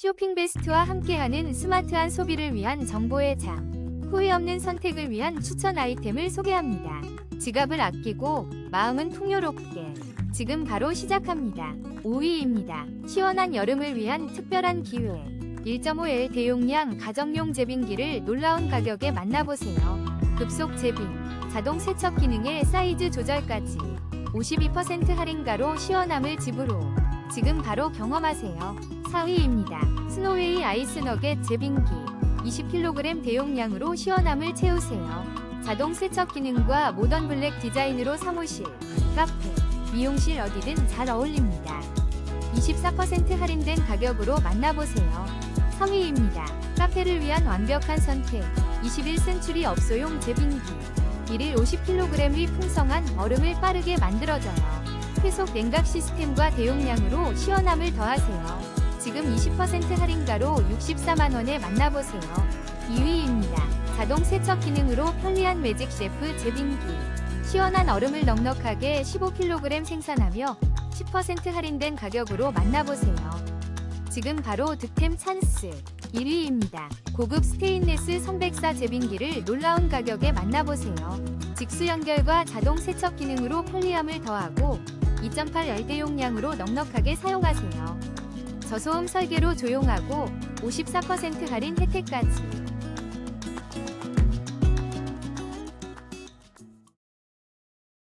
쇼핑 베스트와 함께하는 스마트한 소비를 위한 정보의 장. 후회 없는 선택을 위한 추천 아이템을 소개합니다. 지갑을 아끼고 마음은 풍요롭게. 지금 바로 시작합니다. 5위입니다. 시원한 여름을 위한 특별한 기회. 1.5L 대용량 가정용 제빙기를 놀라운 가격에 만나보세요. 급속 제빙, 자동 세척 기능에 사이즈 조절까지 52% 할인가로 시원함을 집으로 지금 바로 경험하세요. 4위입니다. 스노웨이 아이스 너겟 제빙기 20kg 대용량으로 시원함을 채우세요. 자동 세척 기능과 모던 블랙 디자인으로 사무실, 카페, 미용실 어디든 잘 어울립니다. 24% 할인된 가격으로 만나보세요. 3위입니다. 카페를 위한 완벽한 선택 21센츄리 업소용 제빙기 1일 50kg의 풍성한 얼음을 빠르게 만들어져요. 회속 냉각 시스템과 대용량으로 시원함을 더하세요. 지금 20% 할인가로 64만원에 만나보세요. 2위입니다. 자동 세척 기능으로 편리한 매직 셰프 제빙기. 시원한 얼음을 넉넉하게 15kg 생산하며 10% 할인된 가격으로 만나보세요. 지금 바로 득템 찬스. 1위입니다. 고급 스테인레스 선백사 제빙기를 놀라운 가격에 만나보세요. 직수 연결과 자동 세척 기능으로 편리함을 더하고 2.8 열대 용량으로 넉넉하게 사용하세요. 저소음 설계로 조용하고 54% 할인 혜택까지